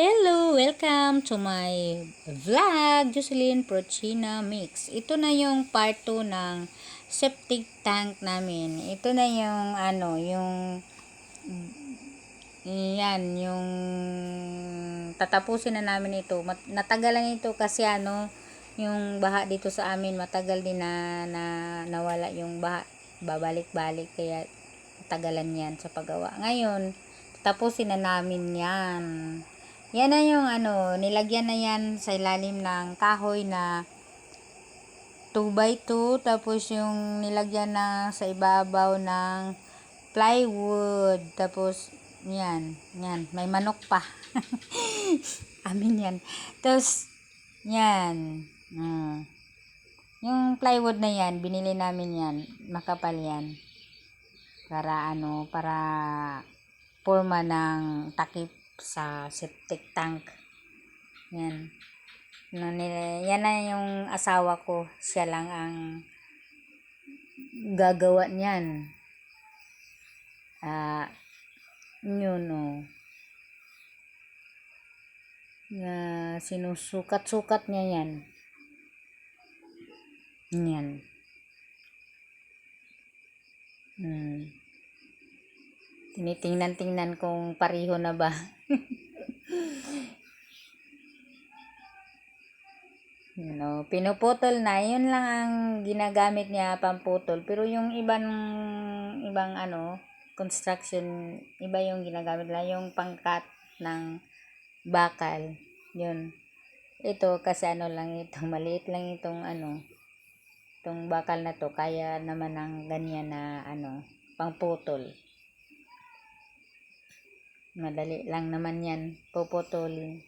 Hello! Welcome to my vlog, Jocelyn Prochina Mix. Ito na yung part 2 ng septic tank namin. Ito na yung ano, yung yan, yung tatapusin na namin ito. Mat- natagalan ito kasi ano, yung baha dito sa amin, matagal din na, na nawala yung baha. Babalik-balik, kaya matagalan yan sa paggawa. Ngayon, tapusin na namin yan. Yan na yung ano, nilagyan na yan sa ilalim ng kahoy na 2x2 tapos yung nilagyan na sa ibabaw ng plywood tapos yan, yan, may manok pa. Amin yan. Tapos yan. Mm. Yung plywood na yan, binili namin yan, makapal yan. Para ano, para forma ng takip sa septic tank. Yan. No, nila, yan na yung asawa ko. Siya lang ang gagawa niyan. Ah, yun o. Na sinusukat-sukat niya yan. Yan. Hmm. Tinitingnan-tingnan kung pariho na ba. you know, pinuputol na. Yun lang ang ginagamit niya pamputol. Pero yung ibang, ibang ano, construction, iba yung ginagamit nila. Yung pangkat ng bakal. Yun. Ito kasi ano lang ito, maliit lang itong ano, itong bakal na to. Kaya naman ang ganyan na ano, pangputol. Madali lang naman yan. Puputulin.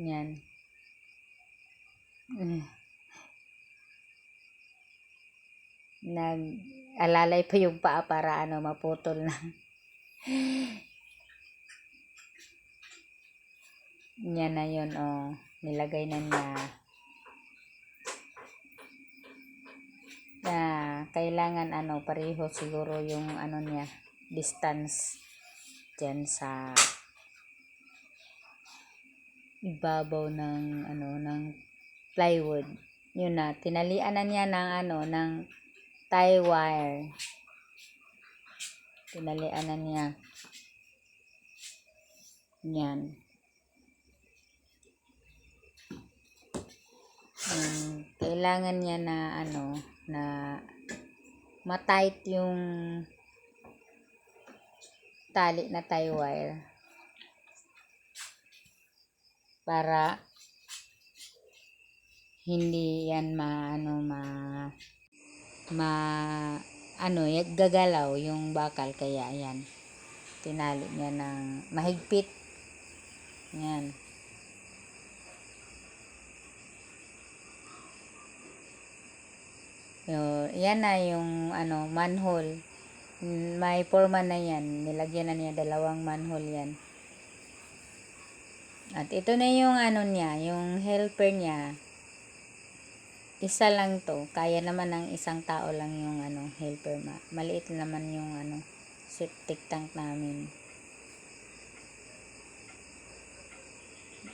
Yan. Mm. Nag-alalay pa yung paa para ano, maputol na. Yan na yun, oh. Nilagay na niya. Na kailangan ano pareho siguro yung ano niya distance diyan sa ibabaw ng ano ng plywood. Yun na tinalian na niya ng ano ng tie wire. Tinalian na niya. Yan. Um, kailangan niya na ano na matight yung tali na tie wire para hindi yan ma ano ma ma ano gagalaw yung bakal. Kaya yan tinali niya ng mahigpit. Yan Yo, yan na yung ano manhole. May forma na yan. Nilagyan na niya dalawang manhole yan. At ito na yung ano niya, yung helper niya. Isa lang to. Kaya naman ng isang tao lang yung ano helper. Ma maliit naman yung ano septic tank namin.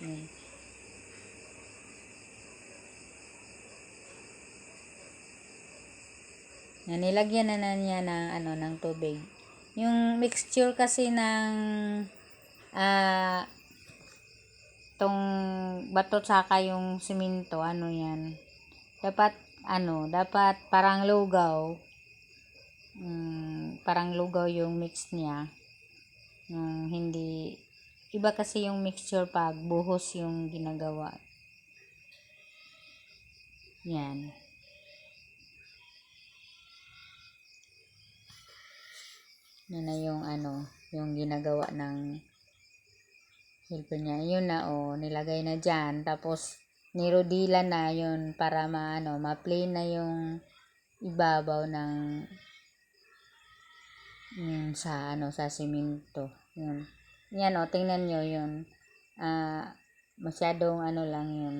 Yan. Na nilagyan na, na niya ng ano ng tubig. Yung mixture kasi ng ah uh, tong bato saka yung simento ano yan? Dapat ano dapat parang lugaw. Um, parang lugaw yung mix niya. Yung hindi iba kasi yung mixture pag buhos yung ginagawa. Yan na na yung ano, yung ginagawa ng helper niya. Yun na oh, nilagay na diyan tapos nirodila na yun para maano, ma-plain na yung ibabaw ng yung sa ano sa simento. Yun. Yan oh, tingnan niyo yun. Ah, uh, masyadong ano lang yung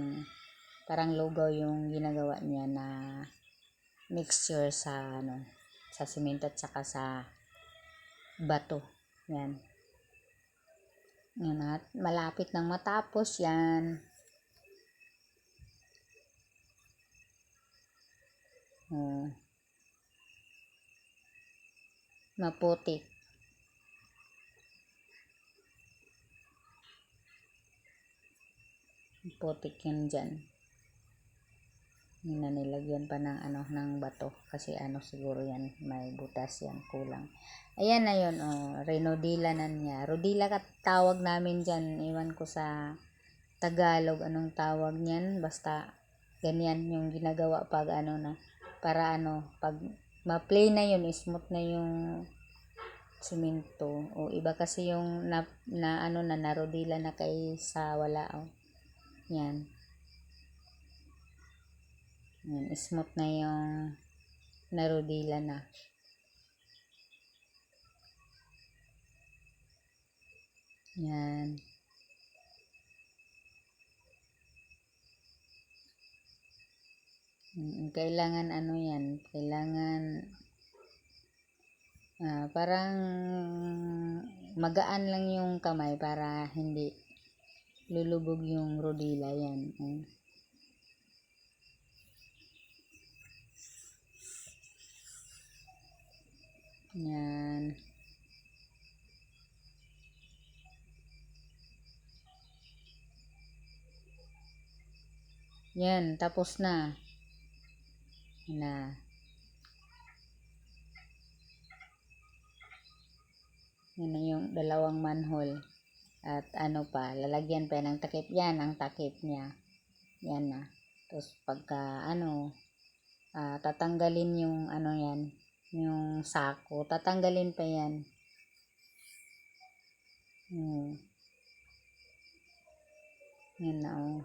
parang lugaw yung ginagawa niya na mixture sa ano sa simento at saka sa bato. Yan. Yan at malapit nang matapos yan. Oh. Maputik. Putik yan dyan. Yun na nilagyan pa ng ano ng bato kasi ano siguro yan may butas yan kulang. Ayan na yun oh, renodila na niya. Rodila ka tawag namin diyan. Iwan ko sa Tagalog anong tawag niyan basta ganyan yung ginagawa pag ano na para ano pag ma-play na yun smooth na yung simento o iba kasi yung na, na ano na narodila na kay sa wala oh. Yan. Yan, smooth na yung narodila na. Yan. Mm, Kailangan ano yan, kailangan ah, parang magaan lang yung kamay para hindi lulubog yung rodila yan. Mm. Yan. Yan, tapos na. Na. Yan na yung dalawang manhole. At ano pa, lalagyan pa ng takip. Yan ang takip niya. Yan na. Tapos pagka ano, ah, tatanggalin yung ano yan, yung sako. Tatanggalin pa yan. Hmm. Yan na oh.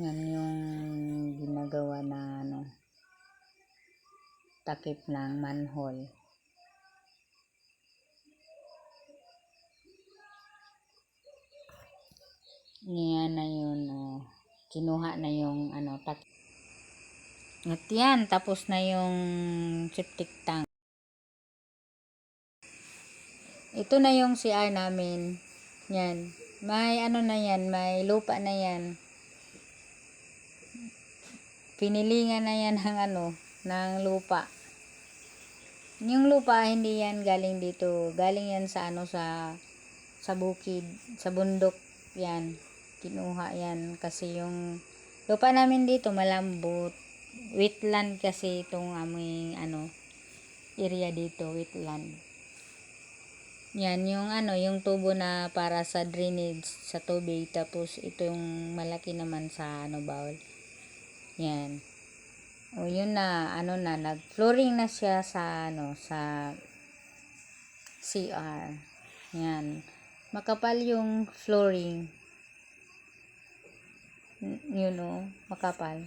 Yan yung ginagawa na ano, takip ng manhole. Yan. Kinuha na yung ano, takip. At yan, tapos na yung septic tank. Ito na yung CR namin. Yan. May ano na yan, may lupa na yan. Pinilingan na yan ng ano, ng lupa. Yung lupa, hindi yan galing dito. Galing yan sa ano, sa sa bukid, sa bundok. Yan. Kinuha yan. Kasi yung lupa namin dito malambot. Wetland kasi itong aming ano, area dito, wetland. Yan, yung ano, yung tubo na para sa drainage sa tubig. Tapos, ito yung malaki naman sa ano, bowl. Yan. O, yun na, ano na, nag-flooring na siya sa, ano, sa CR. Yan. Makapal yung flooring. Yun o, makapal.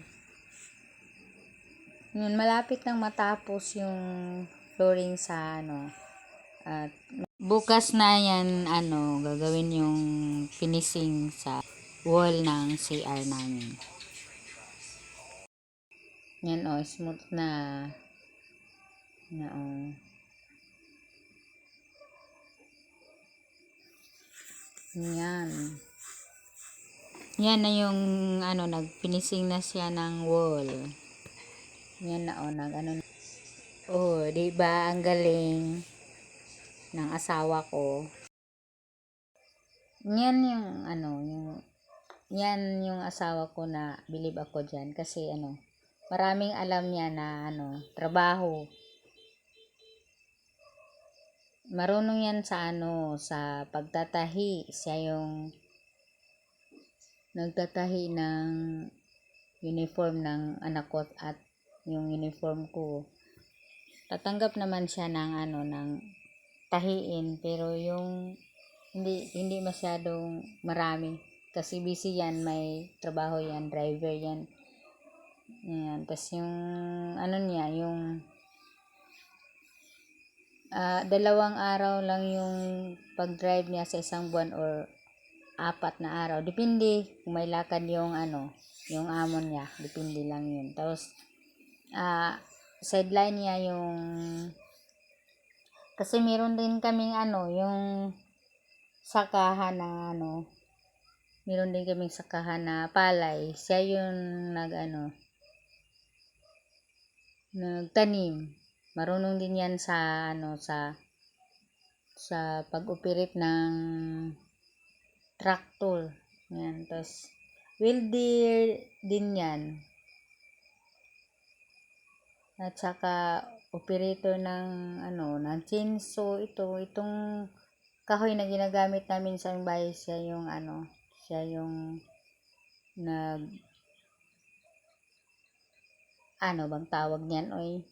Yun, malapit nang matapos yung flooring sa, ano, at bukas na yan, ano, gagawin yung finishing sa wall ng CR namin. Yan o, smooth na. Na o. Yan. Yan na yung, ano, nag-finishing na siya ng wall. Yan na o, nag, ano, oh, di ba ang galing ng asawa ko. Yan yung, ano, yung, yan yung asawa ko na believe ako dyan kasi ano, maraming alam niya na ano, trabaho. Marunong yan sa ano, sa pagtatahi. Siya yung nagtatahi ng uniform ng anak ko at yung uniform ko. Tatanggap naman siya ng ano, ng tahiin pero yung hindi hindi masyadong marami kasi busy yan may trabaho yan driver yan yan tapos yung ano niya yung ah, dalawang araw lang yung pag drive niya sa isang buwan or apat na araw. Depende kung may lakad yung ano, yung amo niya. Depende lang yun. Tapos, ah, sideline niya yung kasi meron din kaming ano, yung sakahan na ano, meron din kaming sakahan na palay. Siya yung nag ano, nagtanim. Marunong din yan sa ano, sa sa pag-operate ng tractor. Yan. Tapos, welder din yan. At saka, operator ng, ano, ng chainsaw. Ito, itong kahoy na ginagamit namin sa aming bahay, siya yung, ano, siya yung nag, ano bang tawag niyan, oy?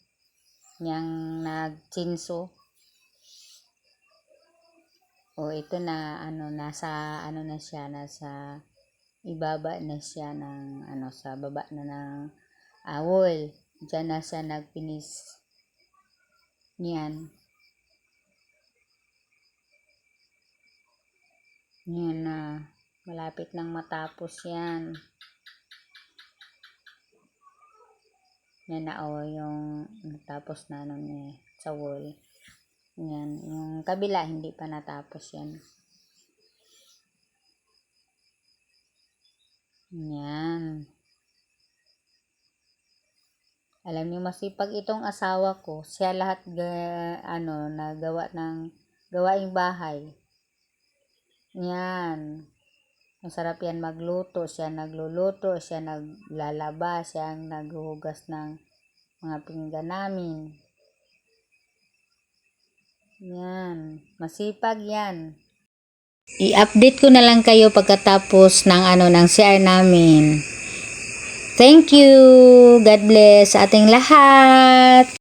Niyang nag-chainsaw. O ito na ano nasa ano na siya nasa ibaba na siya ng ano sa baba na ng uh, wall. Diyan na siya nagpinis. Yan. Yan na. malapit nang matapos yan. Yan na o yung natapos na ano niya sa wall. Yan, yung kabila hindi pa natapos yan. Yan. Alam niyo masipag itong asawa ko. Siya lahat ga, ano nagawa ng gawaing bahay. Yan. Masarap yan magluto. Siya nagluluto, siya naglalaba, siya ang naghuhugas ng mga pinggan namin. Yan. Masipag yan. I-update ko na lang kayo pagkatapos ng ano ng CR namin. Thank you. God bless sa ating lahat.